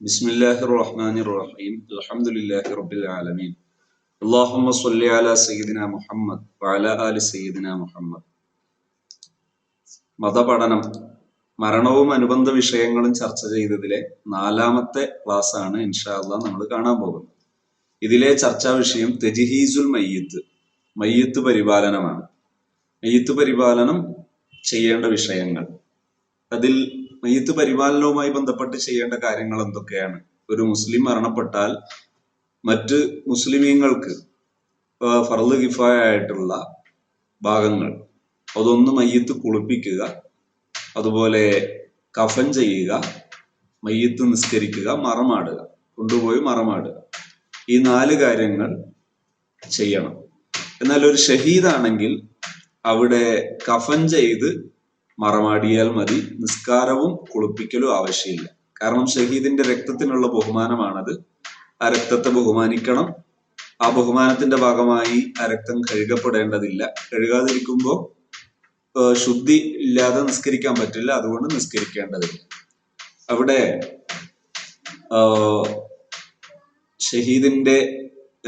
بسم الله الرحمن الرحيم الحمد لله رب العالمين اللهم صل على سيدنا മുഹമ്മദ് وعلى آل سيدنا മുഹമ്മദ് മതപഠനം മരണവും അനുബന്ധ വിഷയങ്ങളും ചർച്ച ചെയ്തതിലെ നാലാമത്തെ ക്ലാസ് ആണ് ഇൻഷാല്ല നമ്മൾ കാണാൻ പോകുന്നത് ഇതിലെ ചർച്ചാ വിഷയം തെജിഹീസുൽ മയ്യത്ത് മയ്യത്ത് പരിപാലനമാണ് മയ്യത്ത് പരിപാലനം ചെയ്യേണ്ട വിഷയങ്ങൾ അതിൽ മയ്യത്ത് പരിപാലനവുമായി ബന്ധപ്പെട്ട് ചെയ്യേണ്ട കാര്യങ്ങൾ എന്തൊക്കെയാണ്? ഒരു മുസ്ലിം മരണപ്പെട്ടാൽ മറ്റ് മുസ്ലിമീങ്ങൾക്ക് ഫർദ് കിഫായ ആയിട്ടുള്ള ഭാഗങ്ങൾ അതൊന്ന് മയ്യത്ത് കുളിപ്പിക്കുക അതുപോലെ കഫൻ ചെയ്യുക മയ്യത്ത് നിസ്കരിക്കുക മറമാടുക കൊണ്ടുപോയി മറമാടുക. ഈ നാല് കാര്യങ്ങൾ ചെയ്യണം. എന്നാൽ ഒരു ഷഹീദാണെങ്കിൽ അവിടെ കഫൻ ചെയ്ത് മറമാടിയാൽ മതി. നിസ്കാരവും കുളിപ്പിക്കലും ആവശ്യമില്ല. കാരണം ഷഹീദിന്റെ രക്തത്തിനുള്ള ബഹുമാനമാണത്. ആ രക്തത്തെ ബഹുമാനിക്കണം. ആ ബഹുമാനത്തിന്റെ ഭാഗമായി ആ രക്തം കഴുകപ്പെടേണ്ടതില്ല. കഴുകാതിരിക്കുമ്പോൾ ശുദ്ധി ഇല്ലാതെ നിസ്കരിക്കാൻ പറ്റില്ല. അതുകൊണ്ട് നിസ്കരിക്കേണ്ടതില്ല. അവിടെ ഷഹീദിന്റെ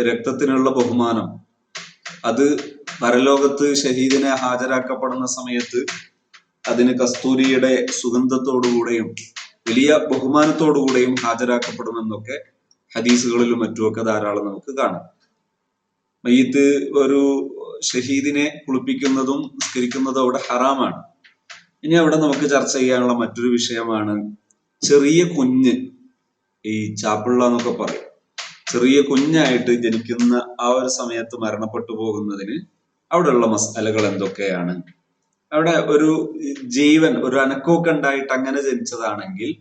രക്തത്തിനുള്ള ബഹുമാനം. അത് പരലോകത്ത് ഷഹീദിനെ ഹാജരാക്കപ്പെടുന്ന സമയത്ത് അതിന് കസ്തൂരിയുടെ സുഗന്ധത്തോടുകൂടെയും വലിയ ബഹുമാനത്തോടുകൂടെയും ഹാജരാക്കപ്പെടുമെന്നൊക്കെ ഹദീസുകളിലും മറ്റുമൊക്കെ ധാരാളം നമുക്ക് കാണാം. മയ്യത്ത് ഒരു ഷഹീദിനെ കുളിപ്പിക്കുന്നതും നിസ്കരിക്കുന്നതും അവിടെ ഹറാമാണ്. ഇനി അവിടെ നമുക്ക് ചർച്ച ചെയ്യാനുള്ള മറ്റൊരു വിഷയമാണ് ചെറിയ കുഞ്ഞ് ഈ ചാപ്പിള്ള എന്നൊക്കെ പറയും. ചെറിയ കുഞ്ഞായിട്ട് ജനിക്കുന്ന ആ ഒരു സമയത്ത് മരണപ്പെട്ടു പോകുന്നതിന് അവിടെയുള്ള മസാലകൾ എന്തൊക്കെയാണ്? അവിടെ ഒരു ജീവൻ ഒരു അനക്കമൊക്കെ ഉണ്ടായിട്ട് അങ്ങനെ ജനിച്ചതാണെങ്കിൽ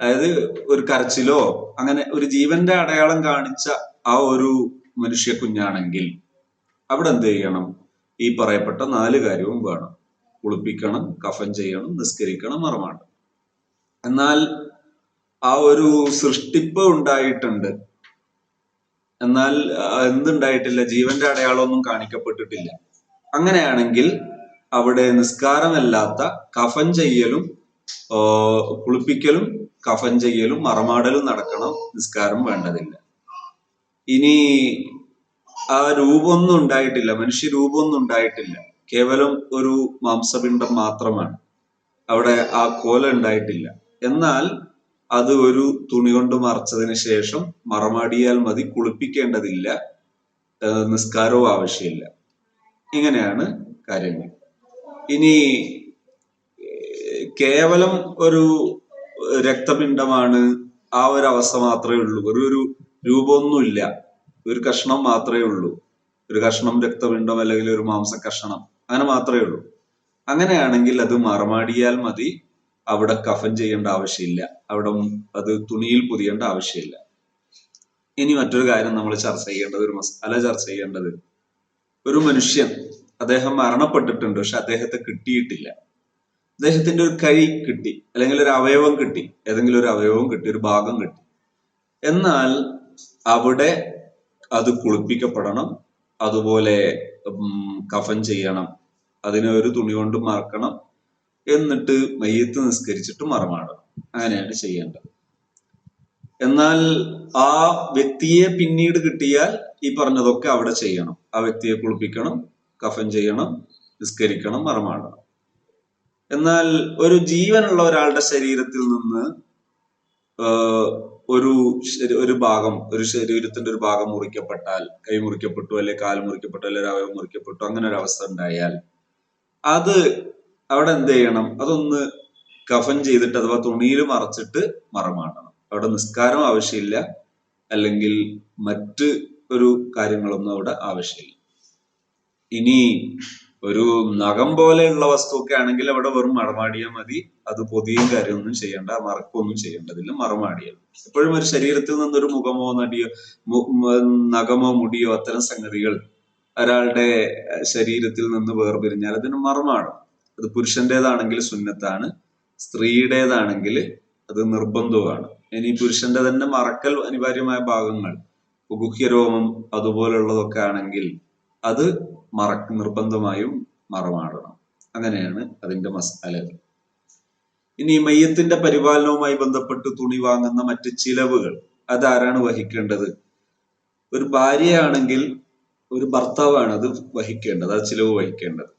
അതായത് ഒരു കരച്ചിലോ അങ്ങനെ ഒരു ജീവന്റെ അടയാളം കാണിച്ച ആ ഒരു മനുഷ്യ കുഞ്ഞാണെങ്കിൽ അവിടെ എന്ത് ചെയ്യണം? ഈ പറയപ്പെട്ട നാല് കാര്യവും വേണം. കുളിപ്പിക്കണം കഫൻ ചെയ്യണം നിസ്കരിക്കണം മറമാടണം എന്നാൽ ആ ഒരു സൃഷ്ടിപ്പ് ഉണ്ടായിട്ടുണ്ട്. എന്നാൽ എന്തുണ്ടായിട്ടില്ല? ജീവന്റെ അടയാളമൊന്നും കാണിക്കപ്പെട്ടിട്ടില്ല. അങ്ങനെയാണെങ്കിൽ അവിടെ നിസ്കാരമല്ലാത്ത കഫൻ ചെയ്യലും കുളിപ്പിക്കലും കഫൻ ചെയ്യലും മറമാടലും നടക്കണം നിസ്കാരം വേണ്ടതില്ല. ഇനി ആ രൂപമൊന്നും ഉണ്ടായിട്ടില്ല മനുഷ്യ രൂപമൊന്നും ഉണ്ടായിട്ടില്ല. കേവലം ഒരു മാംസപിണ്ഡം മാത്രമാണ്. അവിടെ ആ കോല ഉണ്ടായിട്ടില്ല. എന്നാൽ അത് ഒരു തുണി കൊണ്ട് മറച്ചതിന് ശേഷം മറമാടിയാൽ മതി കുളിപ്പിക്കേണ്ടതില്ല നിസ്കാരവും ആവശ്യമില്ല. ഇങ്ങനെയാണ് കാര്യങ്ങൾ. ഇനി കേവലം ഒരു രക്തപിണ്ഡമാണ് ആ ഒരു അവസ്ഥ മാത്രമേ ഉള്ളൂ. ഒരു ഒരു രൂപമൊന്നുമില്ല. ഒരു കഷ്ണം മാത്രമേ ഉള്ളൂ. ഒരു കഷ്ണം രക്തപിണ്ഡം അല്ലെങ്കിൽ ഒരു മാംസ കഷ്ണം അങ്ങനെ മാത്രമേ ഉള്ളൂ. അങ്ങനെയാണെങ്കിൽ അത് മറമാടിയാൽ മതി. അവിടെ കഫൻ ചെയ്യേണ്ട ആവശ്യമില്ല. അവിടെ അത് തുണിയിൽ പൊതിയേണ്ട ആവശ്യമില്ല. ഇനി മറ്റൊരു കാര്യം നമ്മൾ ചർച്ച ചെയ്യേണ്ടത് ഒരു മസാല ചർച്ച ചെയ്യേണ്ടത് ഒരു മനുഷ്യൻ അദ്ദേഹം മരണപ്പെട്ടിട്ടുണ്ട് പക്ഷെ അദ്ദേഹത്തെ കിട്ടിയിട്ടില്ല. അദ്ദേഹത്തിന്റെ ഒരു കൈ കിട്ടി അല്ലെങ്കിൽ ഒരു അവയവം കിട്ടി ഏതെങ്കിലും ഒരു അവയവം കിട്ടി ഒരു ഭാഗം കിട്ടി. എന്നാൽ അവിടെ അത് കുളിപ്പിക്കപ്പെടണം അതുപോലെ കഫൻ ചെയ്യണം അതിനെ ഒരു തുണി കൊണ്ട് മറക്കണം എന്നിട്ട് മയ്യത്ത് നിസ്കരിച്ചിട്ട് മറമാടണം. അങ്ങനെയാണ് ചെയ്യേണ്ടത്. എന്നാൽ ആ വ്യക്തിയെ പിന്നീട് കിട്ടിയാൽ ഈ പറഞ്ഞതൊക്കെ അവിടെ ചെയ്യണം. ആ വ്യക്തിയെ കുളിപ്പിക്കണം കഫൻ ചെയ്യണം നിസ്കരിക്കണം മറമാടണം. എന്നാൽ ഒരു ജീവനുള്ള ഒരാളുടെ ശരീരത്തിൽ നിന്ന് ഒരു ഒരു ഭാഗം ഒരു ശരീരത്തിന്റെ ഒരു ഭാഗം മുറിക്കപ്പെട്ടാൽ കൈ മുറിക്കപ്പെട്ടു അല്ലെ കാൽ മുറിക്കപ്പെട്ടു അല്ലെ അവയവം മുറിക്കപ്പെട്ടു അങ്ങനെ ഒരു അവസ്ഥ ഉണ്ടായാൽ അത് അവിടെ എന്ത് ചെയ്യണം? അതൊന്ന് കഫൻ ചെയ്തിട്ട് അഥവാ തുണിയിൽ മറച്ചിട്ട് മറമാടണം. അവിടെ നിസ്കാരം ആവശ്യമില്ല അല്ലെങ്കിൽ മറ്റ് ഒരു കാര്യങ്ങളൊന്നും അവിടെ ആവശ്യമില്ല. ഇനി ഒരു നഖം പോലെയുള്ള വസ്തുവൊക്കെ ആണെങ്കിൽ അവിടെ വെറും മറമാടിയാൽ മതി. അത് പൊതിയും കാര്യമൊന്നും ചെയ്യണ്ട മറക്കൊന്നും ചെയ്യേണ്ടതില്ല മറമാടിയാൽ എപ്പോഴും ഒരു ശരീരത്തിൽ നിന്നൊരു മുഖമോ നടിയോ നഖമോ മുടിയോ അത്തരം സംഗതികൾ ഒരാളുടെ ശരീരത്തിൽ നിന്ന് വേർപിരിഞ്ഞാൽ അതിന് മറമാടും. അത് പുരുഷന്റേതാണെങ്കിൽ സുന്നത്താണ് സ്ത്രീയുടേതാണെങ്കിൽ അത് നിർബന്ധമാണ് ഇനി പുരുഷന്റെ തന്നെ മറക്കൽ അനിവാര്യമായ ഭാഗങ്ങൾ ഗുഹ്യരോമം അതുപോലുള്ളതൊക്കെ ആണെങ്കിൽ അത് മറ നിർബന്ധമായും മറമാടണം അങ്ങനെയാണ് അതിന്റെ മസാലകൾ ഇനി മയ്യത്തിന്റെ പരിപാലനവുമായി ബന്ധപ്പെട്ട് തുണി വാങ്ങുന്ന മറ്റ് ചിലവുകൾ. അതാരാണ് വഹിക്കേണ്ടത്? ഒരു ഭാര്യയാണെങ്കിൽ ഒരു ഭർത്താവാണ് അത് വഹിക്കേണ്ടത് ആ ചിലവ് വഹിക്കേണ്ടത്.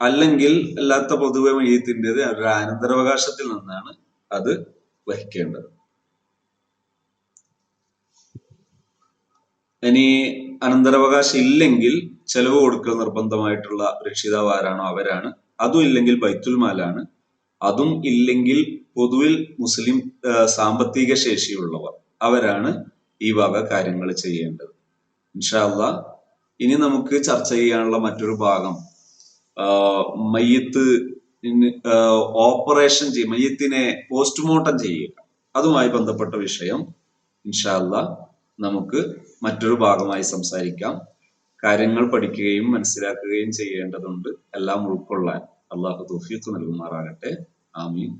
അല്ലെങ്കിൽ അല്ലാത്ത പൊതുവെ മയ്യത്തിന്റെത് ഒരു അനന്തരാവകാശത്തിൽ നിന്നാണ് അത് വഹിക്കേണ്ടത്. ഇനി അനന്തരാവകാശം ഇല്ലെങ്കിൽ ചെലവ് കൊടുക്കൽ നിർബന്ധമായിട്ടുള്ള രക്ഷിതാവ് ആരാണോ അവരാണ്? അതും ഇല്ലെങ്കിൽ ബൈത്തുൽ മാലാണ്. അതും ഇല്ലെങ്കിൽ പൊതുവിൽ മുസ്ലിം സാമ്പത്തിക ശേഷിയുള്ളവർ അവരാണ് ഈ വക കാര്യങ്ങൾ ചെയ്യേണ്ടത്. ഇൻഷാല്ല ഇനി നമുക്ക് ചർച്ച ചെയ്യാനുള്ള മറ്റൊരു ഭാഗം മയ്യത്ത് ഓപ്പറേഷൻ ചെയ്യും മയ്യത്തിനെ പോസ്റ്റ്മോർട്ടം ചെയ്യുക. അതുമായി ബന്ധപ്പെട്ട വിഷയം ഇൻഷാല്ല നമുക്ക് മറ്റൊരു ഭാഗമായി സംസാരിക്കാം. കാര്യങ്ങൾ പഠിക്കുകയും മനസ്സിലാക്കുകയും ചെയ്യേണ്ടതുണ്ട്. എല്ലാം ഉൾക്കൊള്ളാൻ അള്ളാഹു തൗഫീഖ് നൽകുമാറാകട്ടെ. ആമീൻ.